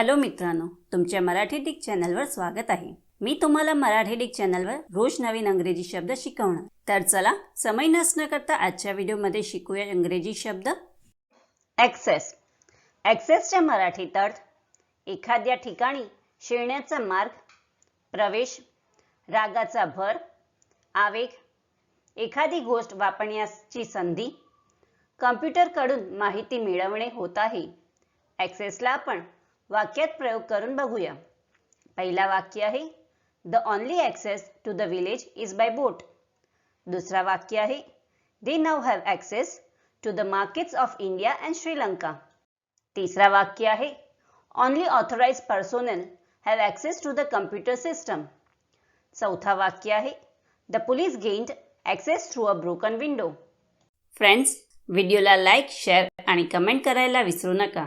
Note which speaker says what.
Speaker 1: Hello मित्रांनो तुमच्या Marathi Dick चॅनलवर स्वागत आहे. मी तुम्हाला मराठी डिक चॅनलवर रोज नवीन अंग्रेजी शब्द शिकवणार. तर चला समय नसणं करता आजच्या व्हिडिओमध्ये शिकूया इंग्रजी शब्द. ॲक्सेस ॲक्सेसच्या मराठीत अर्थ एखाद्या ठिकाणी शिरण्याचा मार्ग प्रवेश रागाचा भर आवेग एखादी गोष्ट वापरण्याची संधी कम्प्युटरकडून माहिती मिळवणे होत आहे. ॲक्सेसला आपण वाक्यात प्रयोग करून बघूया. पहिला वाक्य आहे the only access to the village is by boat दुसरा वाक्य आहे they now have access to the markets of India and Sri Lanka तिसरा वाक्य आहे only authorise personnel have access to the computer system चौथा वाक्य आहे the police gained access through a broken window friends व्हिडिओला लाईक शेअर आणि comment करायला विसरू नका.